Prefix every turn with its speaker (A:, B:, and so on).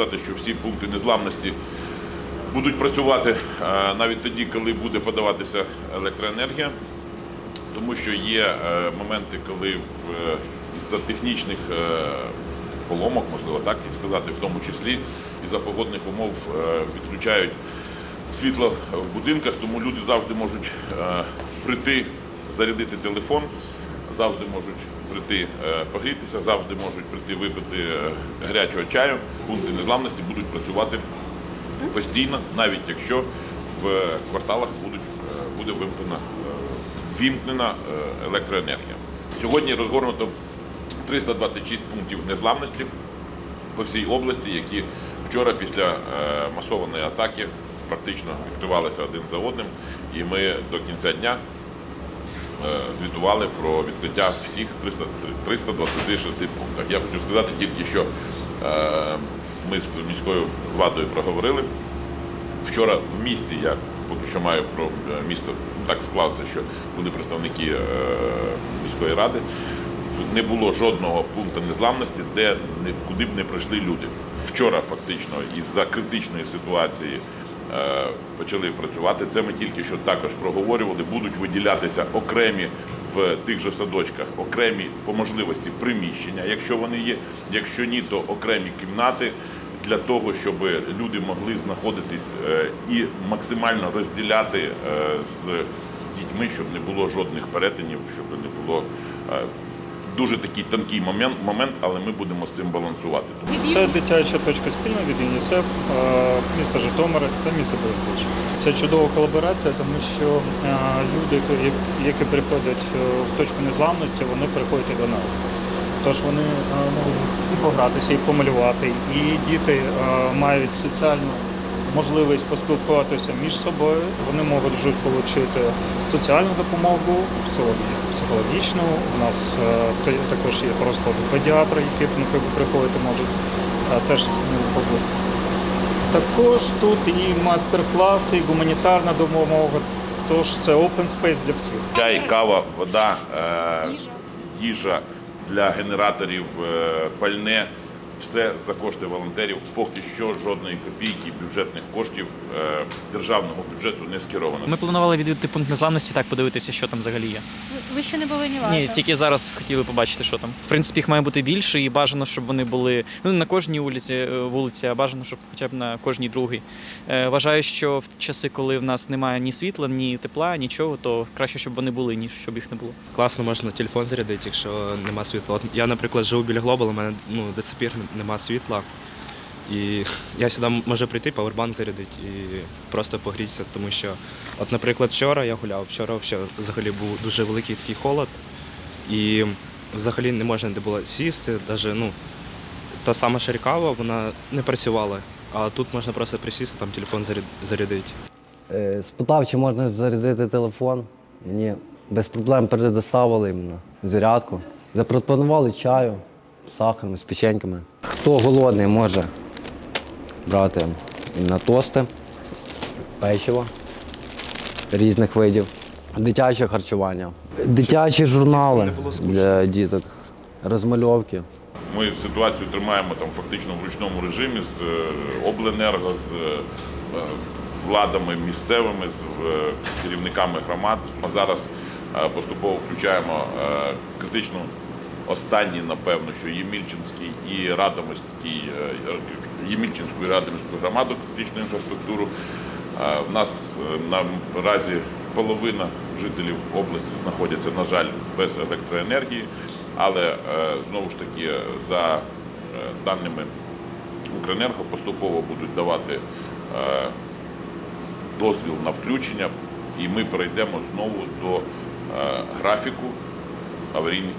A: сказати, що всі пункти незламності будуть працювати е, навіть тоді, коли буде подаватися електроенергія, тому що є е, моменти, коли в, із-за технічних е, поломок, можливо так і сказати, в тому числі із-за погодних умов е, відключають світло в будинках, тому люди завжди можуть е, прийти, зарядити телефон, завжди можуть прийти е, погрітися, завжди можуть прийти випити е, гарячого чаю. Пункти незламності будуть працювати постійно, навіть якщо в кварталах будуть, е, буде вимкнена, вімкнена електроенергія. Сьогодні розгорнуто 326 пунктів незламності по всій області, які вчора після масованої атаки практично відкривалися один за одним. І ми до кінця дня звітували про відкриття всіх 300 326 пунктах. Я хочу сказати тільки, що е, ми з міською владою проговорили. Вчора в місті я поки що маю про е, місто так склалося, що були представники е, міської ради. Не було жодного пункту незламності, де куди б не прийшли люди. Вчора фактично із-за критичної ситуації е, почали працювати. Це ми тільки що також проговорювали. Будуть виділятися окремі в тих же садочках, окремі по можливості приміщення, якщо вони є. Якщо ні, то окремі кімнати для того, щоб люди могли знаходитись е, і максимально розділяти е, з дітьми, щоб не було жодних перетинів, щоб не було е, дуже такий тонкий момент, момент, але ми будемо з цим балансувати.
B: Це дитяча точка спільна від ЮНІСЕФ, міста Житомира та міста Бердич. Це чудова колаборація, тому що люди, які- які приходять е, в точку незламності, вони приходять і до нас. Тож вони е, можуть і погратися, і помалювати, і діти е, мають соціальну можливість поспілкуватися між собою. Вони можуть отримати соціальну допомогу, психологічну. У нас е, також є розкладу педіатри, які приходити можуть е, теж з ними побути. Також тут і мастер-класи, і гуманітарна допомога. Тож це open space для всіх.
A: чай, кава, вода, е, їжа для генераторів, пальне. Все за кошти волонтерів. Поки що жодної копійки бюджетних коштів е, державного бюджету не скеровано.
C: Ми планували відвідати пункт незламності, так подивитися, що там взагалі є.
D: Ви ще не були ні разу?
C: Ні, тільки зараз хотіли побачити, що там. В принципі, їх має бути більше, і бажано, щоб вони були ну не на кожній вулиці, е, вулиці, а бажано, щоб хоча б на кожній другій. Е, Вважаю, що в часи, коли в нас немає ні світла, ні тепла, нічого, то краще, щоб вони були, ніж щоб їх не було.
E: Класно можна телефон зарядити, якщо нема світла. От я, наприклад, живу біля Глобал, у мене ну, до цих пір нема світла. І я сюди можу прийти, павербанк зарядити і просто погрітися, тому що, от, наприклад, вчора я гуляв, вчора взагалі, був дуже великий такий холод, і взагалі не можна де було сісти, навіть ну, та сама шарікава, вона не працювала, а тут можна просто присісти, там телефон заряд- зарядити.
F: Е, Спитав, чи можна зарядити телефон. Мені без проблем предоставили іменно зарядку. Запропонували чаю з сахаром, з печеньками. Хто голодний, може брати на тости, печиво різних видів, дитяче харчування, дитячі журнали для діток, розмальовки.
A: Ми ситуацію тримаємо там фактично в ручному режимі з е, обленерго, з е, владами місцевими, з е, керівниками громад. Ми зараз поступово включаємо критичну останні, напевно, що Ємільчинський і Радомирський, е, Ємільчинську і Радомирську громаду критичну інфраструктуру. Е, В нас е, наразі половина жителів області знаходяться, на жаль, без електроенергії, але е, знову ж таки е, за е, даними Укренерго поступово будуть давати е, дозвіл на включення, і ми перейдемо знову до е, графіку аварійних